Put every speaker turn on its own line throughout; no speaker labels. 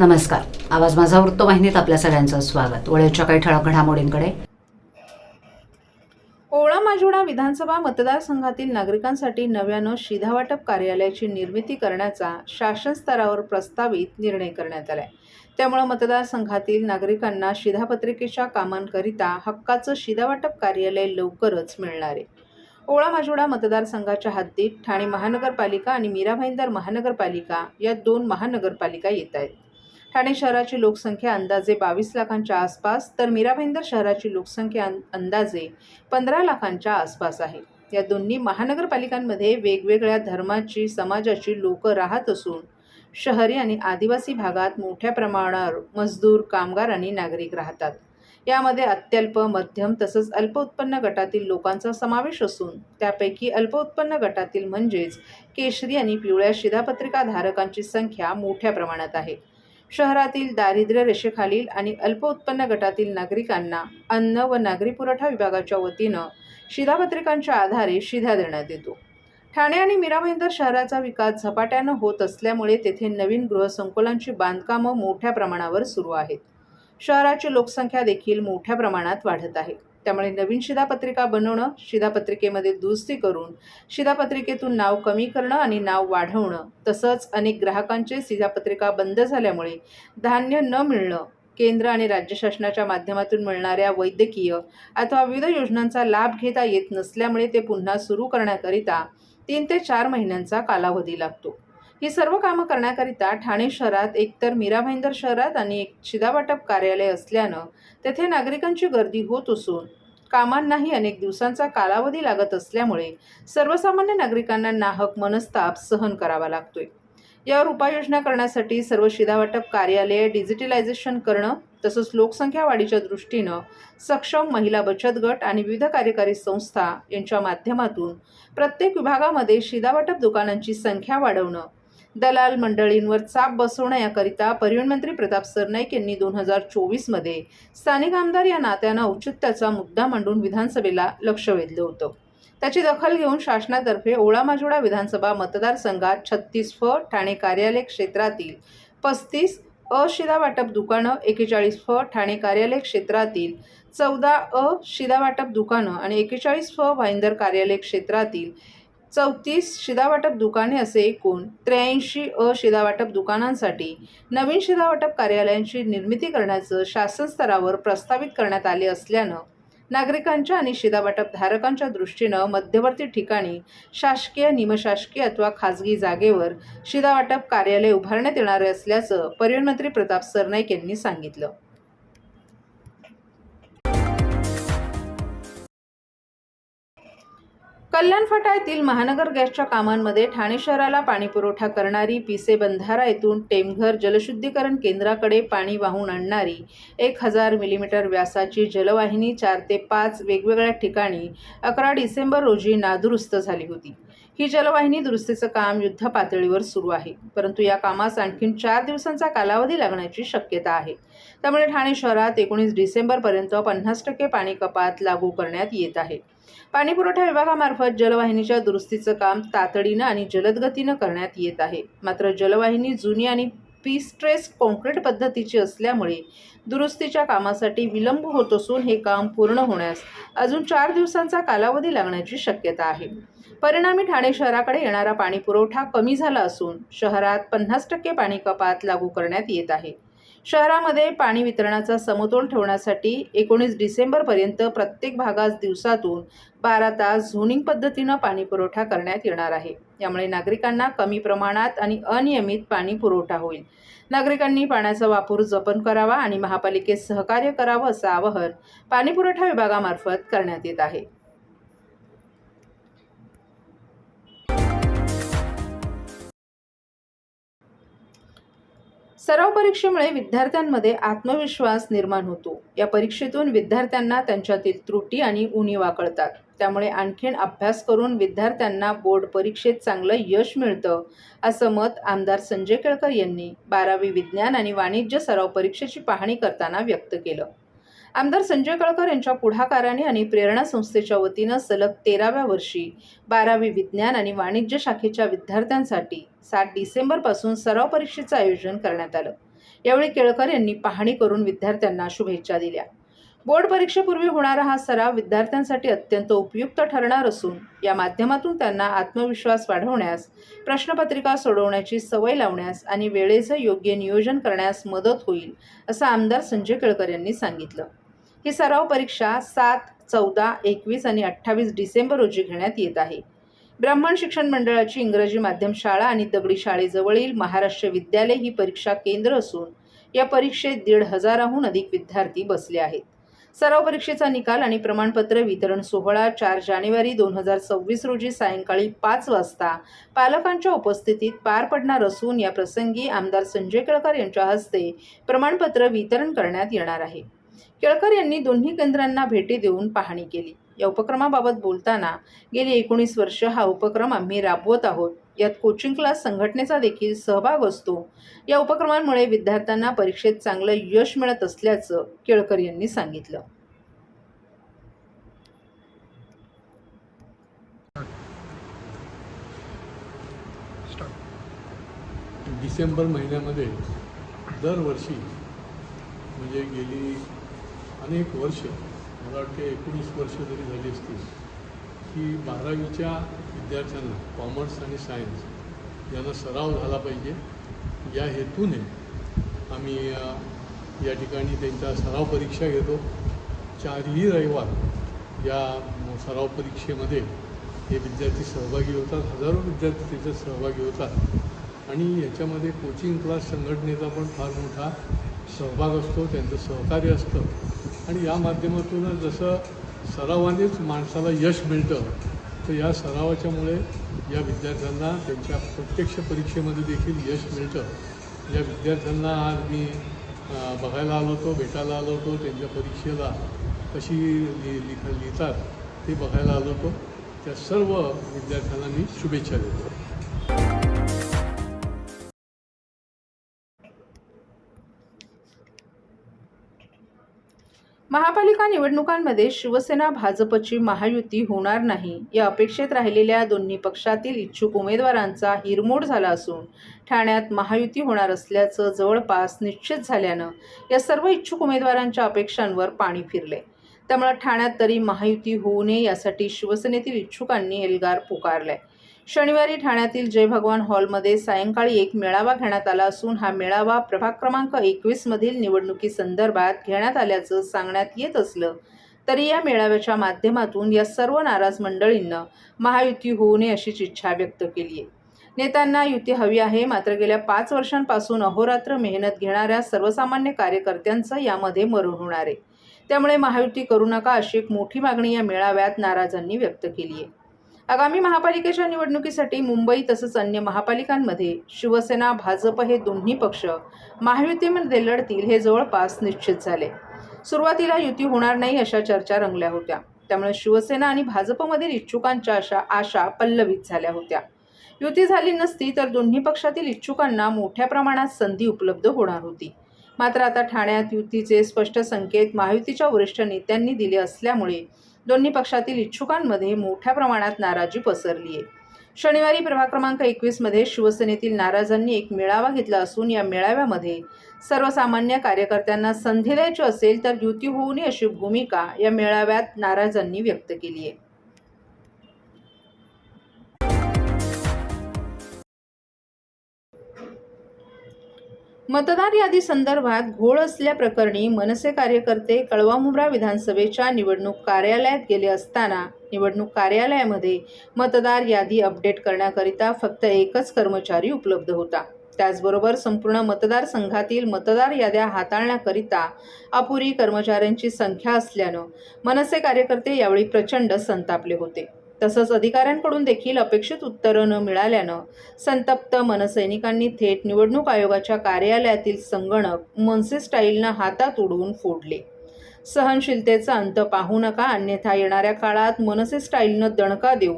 नमस्कार. आवाज माझा वृत्तवाहिनीत आपल्या सगळ्यांचं स्वागत. वळेच्या काही ठळक घडामोडींकडे.
ओळा माजुडा विधानसभा मतदारसंघातील नागरिकांसाठी नव्यानं शिधावाटप कार्यालयाची निर्मिती करण्याचा शासन स्तरावर प्रस्तावित निर्णय करण्यात आला आहे त्यामुळे मतदारसंघातील नागरिकांना शिधापत्रिकेच्या कामांकरिता हक्काचं शिधावाटप कार्यालय लवकरच मिळणार आहे. ओळा माजुडा मतदारसंघाच्या हद्दीत ठाणे महानगरपालिका आणि मीरा भाईंदर महानगरपालिका या दोन महानगरपालिका येत आहेत. ठाणे शहराची लोकसंख्या अंदाजे बावीस लाखांच्या आसपास तर मीरा भाईंदर शहराची लोकसंख्या अंदाजे पंधरा लाखांच्या आसपास आहे. या दोन्ही महानगरपालिकांमध्ये वेगवेगळ्या धर्माची समाजाची लोक राहत असून शहरी आणि आदिवासी भागात मोठ्या प्रमाणावर मजदूर कामगार आणि नागरिक राहतात. यामध्ये अत्यल्प मध्यम तसंच अल्प उत्पन्न गटातील लोकांचा समावेश असून त्यापैकी अल्प उत्पन्न गटातील म्हणजेच केशरी आणि पिवळ्या शिधापत्रिका धारकांची संख्या मोठ्या प्रमाणात आहे. शहरातील दारिद्र्य रेषेखालील आणि अल्प उत्पन्न गटातील नागरिकांना अन्न व नागरी पुरवठा विभागाच्या वतीनं शिधापत्रिकांच्या आधारे शिधा देण्यात येतो. ठाणे आणि मीरा भाईंदर शहराचा विकास झपाट्यानं होत असल्यामुळे तेथे नवीन गृहसंकुलांची बांधकामं मोठ्या प्रमाणावर सुरू आहेत. शहराची लोकसंख्या देखील मोठ्या प्रमाणात वाढत आहे. त्यामुळे नवीन शिधापत्रिका बनवणं शिधापत्रिकेमध्ये दुरुस्ती करून शिधापत्रिकेतून नाव कमी करणं आणि नाव वाढवणं तसंच अनेक ग्राहकांचे शिधापत्रिका बंद झाल्यामुळे धान्य न मिळणं केंद्र आणि राज्य शासनाच्या माध्यमातून मिळणाऱ्या वैद्यकीय अथवा विविध योजनांचा लाभ घेता येत नसल्यामुळे ते पुन्हा सुरू करण्याकरिता तीन ते चार महिन्यांचा कालावधी लागतो. ही सर्व कामं करण्याकरिता ठाणे शहरात एकतर मीरा भाईंदर शहरात आणि एक शिदावाटप कार्यालय असल्यानं तेथे नागरिकांची गर्दी होत असून कामांनाही अनेक दिवसांचा कालावधी लागत असल्यामुळे सर्वसामान्य नागरिकांना नाहक मनस्ताप सहन करावा लागतोय. यावर उपाययोजना करण्यासाठी सर्व शिधावाटप कार्यालये डिजिटलायझेशन करणं तसंच लोकसंख्या वाढीच्या दृष्टीनं सक्षम महिला बचत गट आणि विविध कार्यकारी संस्था यांच्या माध्यमातून प्रत्येक विभागामध्ये शिधावाटप दुकानांची संख्या वाढवणं दलाल मंडळींवर चाप बसवण्याकरिता परिवहन मंत्री प्रताप सरनाईक यांनी दोन हजार चोवीसमध्ये स्थानिक आमदार या नात्यानं औचित्याचा मुद्दा मांडून विधानसभेला लक्ष वेधलं होतं. त्याची दखल घेऊन शासनातर्फे ओळामाजोडा विधानसभा मतदारसंघात छत्तीस फ ठाणे कार्यालय क्षेत्रातील पस्तीस अ वाटप दुकानं एकेचाळीस फ ठाणे कार्यालय क्षेत्रातील चौदा अ शिधावाटप दुकानं आणि एकेचाळीस फ भाईंदर कार्यालय क्षेत्रातील चौतीस शिधावाटप दुकाने असे एकूण त्र्याऐंशी अ शिधावाटप दुकानांसाठी नवीन शिधावाटप कार्यालयांची निर्मिती करण्याचं शासन स्तरावर प्रस्तावित करण्यात आले असल्यानं नागरिकांच्या आणि शिधावाटप धारकांच्या दृष्टीनं मध्यवर्ती ठिकाणी शासकीय निमशासकीय अथवा खाजगी जागेवर शिधावाटप कार्यालय उभारण्यात येणारे असल्याचं परिवहन मंत्री प्रताप सरनाईक यांनी सांगितलं. कल्याण फाटा येथील महानगर गॅसच्या कामांमध्ये ठाणे शहराला पाणी पुरवठा करणारी पिसे बंधारा येथून टेमघर जलशुद्धीकरण केंद्राकडे पाणी वाहून आणणारी एक हजार मिलीमीटर व्यासाची जलवाहिनी चार ते पाच वेगवेगळ्या ठिकाणी अकरा डिसेंबर रोजी नादुरुस्त झाली होती. ही जलवाहिनी दुरुस्तीचं काम युद्ध पातळीवर सुरू आहे. परंतु या कामास आणखीन चार दिवसांचा कालावधी लागण्याची शक्यता आहे. त्यामुळे ठाणे शहरात एकोणीस डिसेंबरपर्यंत पन्नास टक्के पाणी कपात लागू करण्यात येत आहे. पाणी पुरवठा विभागामार्फत जलवाहिनीच्या दुरुस्तीचं काम तातडीनं आणि जलद गतीनं करण्यात येत आहे. मात्र जलवाहिनी जुनी आणि पीस्ट्रेस कॉन्क्रीट पद्धतीची असल्यामुळे दुरुस्तीच्या कामासाठी विलंब होत असून हे काम पूर्ण होण्यास अजून चार दिवसांचा कालावधी लागण्याची शक्यता आहे. परिणामी ठाणे शहराकडे येणारा पाणी पुरवठा कमी झाला असून शहरात पन्नास टक्के पाणी कपात लागू करण्यात येत आहे. शहरामध्ये पाणी वितरणाचा समतोल ठेवण्यासाठी एकोणीस डिसेंबरपर्यंत प्रत्येक भागात दिवसातून बारा तास झोनिंग पद्धतीनं पाणी पुरवठा करण्यात येणार आहे. यामुळे नागरिकांना कमी प्रमाणात आणि अनियमित पाणी पुरवठा होईल. नागरिकांनी पाण्याचा वापर जपन करावा आणि महापालिकेत सहकार्य करावं असं आवाहन पाणीपुरवठा विभागामार्फत करण्यात येत आहे. सराव परीक्षेमुळे विद्यार्थ्यांमध्ये आत्मविश्वास निर्माण होतो. या परीक्षेतून विद्यार्थ्यांना त्यांच्यातील त्रुटी आणि उणीवा कळतात त्यामुळे आणखीन अभ्यास करून विद्यार्थ्यांना बोर्ड परीक्षेत चांगलं यश मिळतं असं मत आमदार संजय केळकर यांनी बारावी विज्ञान आणि वाणिज्य सराव परीक्षेची पाहणी करताना व्यक्त केलं. आमदार संजय कळकर यांच्या पुढाकाराने आणि प्रेरणा संस्थेच्या वतीनं सलग तेराव्या वर्षी बारावी विज्ञान आणि वाणिज्य शाखेच्या विद्यार्थ्यांसाठी सात डिसेंबरपासून सराव परीक्षेचं आयोजन करण्यात आलं. यावेळी केळकर यांनी पाहणी करून विद्यार्थ्यांना शुभेच्छा दिल्या. बोर्ड परीक्षेपूर्वी होणारा हा सराव विद्यार्थ्यांसाठी अत्यंत उपयुक्त ठरणार असून या माध्यमातून त्यांना आत्मविश्वास वाढवण्यास प्रश्नपत्रिका सोडवण्याची सवय लावण्यास आणि वेळेचं योग्य नियोजन करण्यास मदत होईल असं आमदार संजय केळकर यांनी सांगितलं. ही सराव परीक्षा सात चौदा एकवीस आणि अठ्ठावीस डिसेंबर रोजी घेण्यात येत आहे. ब्राह्मण शिक्षण मंडळाची इंग्रजी माध्यम शाळा आणि दगडी शाळेजवळील महाराष्ट्र विद्यालय ही परीक्षा केंद्र असून या परीक्षेत दीड हजाराहून अधिक विद्यार्थी बसले आहेत. सराव परीक्षेचा निकाल आणि प्रमाणपत्र वितरण सोहळा चार जानेवारी दोन हजार सव्वीस रोजी सायंकाळी पाच वाजता पालकांच्या उपस्थितीत पार पडणार असून या प्रसंगी आमदार संजय केळकर यांच्या हस्ते प्रमाणपत्र वितरण करण्यात येणार आहे. केळकर यांनी दोन्ही केंद्रांना भेटी देऊन पाहणी केली. या उपक्रमाबाबत बोलताना गेली एकोणीस वर्ष हा उपक्रम आम्ही राबवत आहोत. यात कोचिंग क्लास संघटनेचा देखील सहभाग असतो. या उपक्रमांमुळे विद्यार्थ्यांना परीक्षेत चांगलं यश मिळत असल्याचं केळकर यांनी सांगितलं.
डिसेंबर महिन्यामध्ये दरवर्षी म्हणजे गेली अनेक वर्ष मला वाटते एकोणीस वर्ष जरी झाली असतील की बारावीच्या विद्यार्थ्यांना कॉमर्स आणि सायन्स यांना सराव झाला पाहिजे. या हेतूने आम्ही या ठिकाणी त्यांच्या सराव परीक्षा घेतो. चारही रविवार या सराव परीक्षेमध्ये हे विद्यार्थी सहभागी होतात हजारो विद्यार्थी त्याच्यात सहभागी होतात. आणि याच्यामध्ये कोचिंग क्लास संघटनेचा पण फार मोठा सहभाग असतो त्यांचं सहकार्य असतं. आणि या माध्यमातूनच जसं सरावानेच माणसाला यश मिळतं तर या सरावाच्यामुळे या विद्यार्थ्यांना त्यांच्या प्रत्यक्ष परीक्षेमध्ये देखील यश मिळतं. या विद्यार्थ्यांना आज मी बघायला आलो होतो भेटायला आलो होतो त्यांच्या परीक्षेला कशी लि लिख लिहितात ते बघायला आलो होतो. त्या सर्व विद्यार्थ्यांना मी शुभेच्छा देतो.
एका निवडणुकांमध्ये शिवसेना भाजपची महायुती होणार नाही या अपेक्षेत राहिलेल्या दोन्ही पक्षातील इच्छुक उमेदवारांचा हिरमोड झाला असून ठाण्यात महायुती होणार असल्याचं जवळपास निश्चित झाल्यानं या सर्व इच्छुक उमेदवारांच्या अपेक्षांवर पाणी फिरले. त्यामुळे ठाण्यात तरी महायुती होऊ नये यासाठी शिवसेनेतील इच्छुकांनी एल्गार पुकारलाय. शनिवारी ठाण्यातील जय भगवान हॉलमध्ये सायंकाळी एक मेळावा घेण्यात आला असून हा मेळावा प्रभाग क्रमांक एकवीसमधील निवडणुकीसंदर्भात घेण्यात आल्याचं सांगण्यात येत असलं. तरी या मेळाव्याच्या माध्यमातून या सर्व नाराज मंडळींना महायुती होऊ नये अशीच इच्छा व्यक्त केली आहे. नेत्यांना युती हवी आहे. मात्र गेल्या पाच वर्षांपासून अहोरात्र मेहनत घेणाऱ्या सर्वसामान्य कार्यकर्त्यांचं यामध्ये मरण होणार आहे. त्यामुळे महायुती करू नका अशी एक मोठी मागणी या मेळाव्यात नाराजांनी व्यक्त केली आहे. आगामी महापालिकेच्या निवडणुकीसाठी मुंबई तसंच अन्य महापालिकांमध्ये शिवसेना भाजप हे दोन्ही पक्ष महायुतीमध्ये लढतील हे जवळपास निश्चित झाले. सुरुवातीला युती होणार नाही अशा चर्चा रंगल्या होत्या. त्यामुळे शिवसेना आणि भाजपमधील इच्छुकांच्या अशा आशा पल्लवित झाल्या होत्या. युती झाली नसती तर दोन्ही पक्षातील इच्छुकांना मोठ्या प्रमाणात संधी उपलब्ध होणार होती. मात्र आता ठाण्यात युतीचे स्पष्ट संकेत महायुतीच्या वरिष्ठ नेत्यांनी दिले असल्यामुळे दोन्ही पक्षातील इच्छुकांमध्ये मोठ्या प्रमाणात नाराजी पसरली आहे. शनिवारी प्रभाग क्रमांक एकवीसमध्ये शिवसेनेतील नाराजांनी एक मेळावा घेतला असून या मेळाव्यामध्ये सर्वसामान्य कार्यकर्त्यांना संधी द्यायची असेल तर युती होऊ नये अशी भूमिका या मेळाव्यात नाराजांनी व्यक्त केली आहे. मतदार यादी संदर्भात घोळ असल्याप्रकरणी मनसे कार्यकर्ते कळवामुंब्रा विधानसभेच्या निवडणूक कार्यालयात गेले असताना निवडणूक कार्यालयामध्ये मतदार यादी अपडेट करण्याकरिता फक्त एकच कर्मचारी उपलब्ध होता. त्याचबरोबर संपूर्ण मतदारसंघातील मतदार याद्या हाताळण्याकरिता अपुरी कर्मचाऱ्यांची संख्या असल्यानं मनसे कार्यकर्ते यावेळी प्रचंड संतापले होते. तसंच अधिकाऱ्यांकडून देखील अपेक्षित उत्तरं न मिळाल्यानं संतप्त मनसैनिकांनी थेट निवडणूक आयोगाच्या कार्यालयातील संगणक मनसे स्टाईलनं हातात उडवून फोडले. सहनशीलतेचा अंत पाहू नका अन्यथा येणाऱ्या काळात मनसे स्टाईलनं दणका देऊ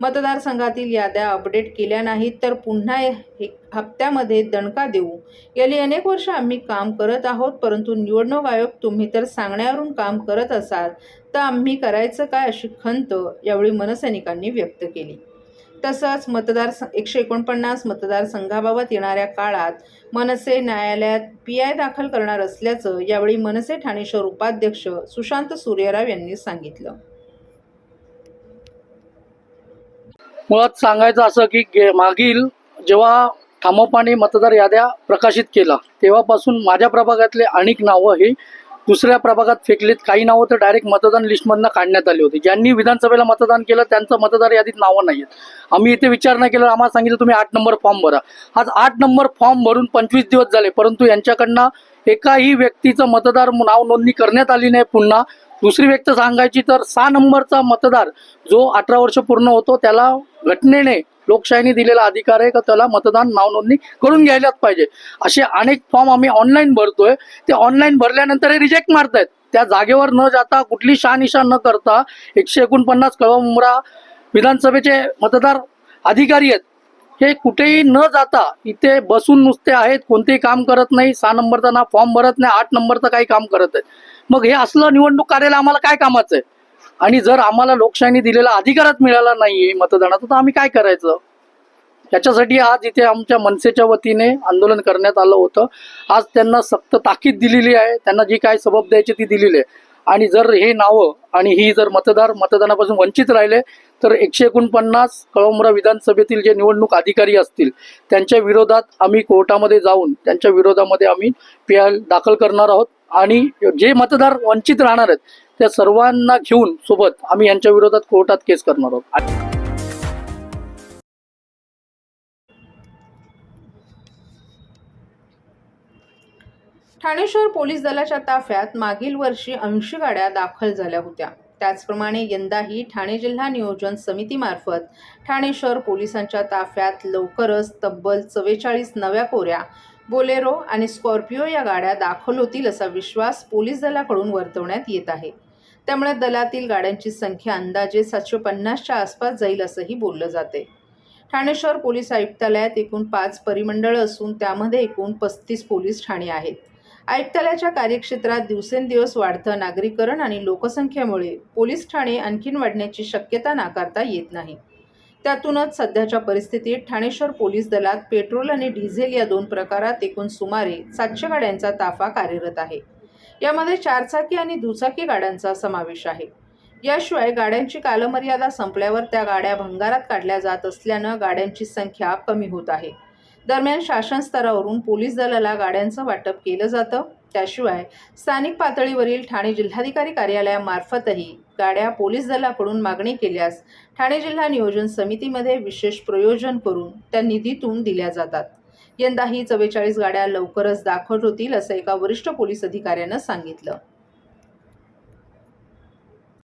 मतदारसंघातील याद्या अपडेट केल्या नाहीत तर पुन्हा हप्त्यामध्ये दणका देऊ. गेली अनेक वर्ष आम्ही काम करत आहोत परंतु निवडणूक आयोग तुम्ही तर सांगण्यावरून काम करत असाल तर आम्ही करायचं काय अशी खंत यावेळी मनसैनिकांनी व्यक्त केली. तसंच मतदार एकशे एकोणपन्नास मतदारसंघाबाबत येणाऱ्या काळात मनसे न्यायालयात पी आय दाखल करणार असल्याचं यावेळी मनसे ठाणे शहर उपाध्यक्ष सुशांत सूर्यराव यांनी सांगितलं.
मुळात सांगायचं असं की गे मागील जेव्हा ठामोपाने मतदार याद्या प्रकाशित केला तेव्हापासून माझ्या प्रभागातले अनेक नावं ही दुसऱ्या प्रभागात फेकलीत. काही नावं तर डायरेक्ट मतदान लिस्टमधनं काढण्यात आली होती. ज्यांनी विधानसभेला मतदान केलं त्यांचं मतदार यादीत नावं नाही आहेत आम्ही इथे विचार नाही केला आम्हाला सांगितलं तुम्ही आठ नंबर फॉर्म भरा. आज आठ नंबर फॉर्म भरून पंचवीस दिवस झाले परंतु यांच्याकडनं एकाही व्यक्तीचं मतदार नाव नोंदणी करण्यात आली नाही पुन्हा. दुसरी व्यक्त सांगायची तर सहा नंबरचा मतदार जो अठरा वर्ष पूर्ण होतो त्याला घटनेने लोकशाहीने दिलेला अधिकार आहे का त्याला मतदान नाव नोंदणी करून घ्यायलाच पाहिजे. असे अनेक फॉर्म आम्ही ऑनलाईन भरतोय. ते ऑनलाईन भरल्यानंतर हे रिजेक्ट मारतायत. त्या जागेवर न जाता कुठली शहानिशा न करता एकशे एकोणपन्नास कळवमुरा विधानसभेचे मतदार अधिकारी आहेत. हे कुठेही न जाता इथे बसून नुसते आहेत कोणतेही काम करत नाही सहा नंबरचा ना फॉर्म भरत नाही आठ नंबरचं काही काम करत आहेत. मग हे असलं निवडणूक कार्यालय आम्हाला काय कामाचं आहे? आणि जर आम्हाला लोकशाहीने दिलेला अधिकारच मिळाला नाहीये मतदानाचा तर आम्ही काय करायचं? याच्यासाठी आज इथे आमच्या मनसेच्या वतीने आंदोलन करण्यात आलं होतं. आज त्यांना सक्त ताकीद दिलेली आहे. त्यांना जी काय सबब द्यायची ती दिलेली आहे. आणि जर हे नावं आणि ही जर मतदार मतदानापासून वंचित राहिले तर एकशे एकोणपन्नास कळमरा विधानसभेतील जे निवडणूक अधिकारी असतील त्यांच्या विरोधात आम्ही कोर्टामध्ये जाऊन त्यांच्या विरोधामध्ये आम्ही पी आय दाखल करणार आहोत. आणि जे मतदार वंचित राहणार आहेत त्या सर्वांना घेऊन सोबत आम्ही यांच्या विरोधात कोर्टात केस करणार आहोत.
ठाणे शहर पोलीस दलाच्या ताफ्यात मागील वर्षी ऐंशी गाड्या दाखल झाल्या होत्या. त्याचप्रमाणे यंदाही ठाणे जिल्हा नियोजन समितीमार्फत ठाणे शहर पोलिसांच्या ताफ्यात लवकरच तब्बल चव्वेचाळीस नव्या कोऱ्या बोलेरो आणि स्कॉर्पिओ या गाड्या दाखल होतील असा विश्वास पोलीस दलाकडून वर्तवण्यात येत आहे. त्यामुळे दलातील गाड्यांची संख्या अंदाजे सातशे पन्नासच्या आसपास जाईल असंही बोललं जाते. ठाणे शहर पोलीस आयुक्तालयात एकूण पाच परिमंडळं असून त्यामध्ये एकूण पस्तीस पोलीस ठाणे आहेत. आयुक्तालयाच्या कार्यक्षेत्रात दिवसेंदिवस वाढतं नागरीकरण आणि लोकसंख्येमुळे पोलीस ठाणे आणखीन वाढण्याची शक्यता नाकारता येत नाही. त्यातूनच सध्याच्या परिस्थितीत ठाणे शहर पोलीस दलात पेट्रोल आणि डिझेल या दोन प्रकारात एकूण सुमारे सातशे गाड्यांचा ताफा कार्यरत आहे. यामध्ये चारचाकी आणि दुचाकी गाड्यांचा समावेश आहे. याशिवाय गाड्यांची कालमर्यादा संपल्यावर त्या गाड्या भंगारात काढल्या जात असल्यानं गाड्यांची संख्या कमी होत आहे. दरम्यान शासन स्तरावरून पोलीस दलाला गाड्यांचं वाटप केलं जातं. त्याशिवाय स्थानिक पातळीवरील ठाणे जिल्हाधिकारी कार्यालयामार्फतही गाड्या पोलीस दलाकडून मागणी केल्यास ठाणे जिल्हा नियोजन समितीमध्ये विशेष प्रयोजन करून त्या निधीतून दिल्या जातात. यंदाही चव्वेचाळीस गाड्या लवकरच दाखल होतील असं एका वरिष्ठ पोलीस अधिकाऱ्यानं सांगितलं.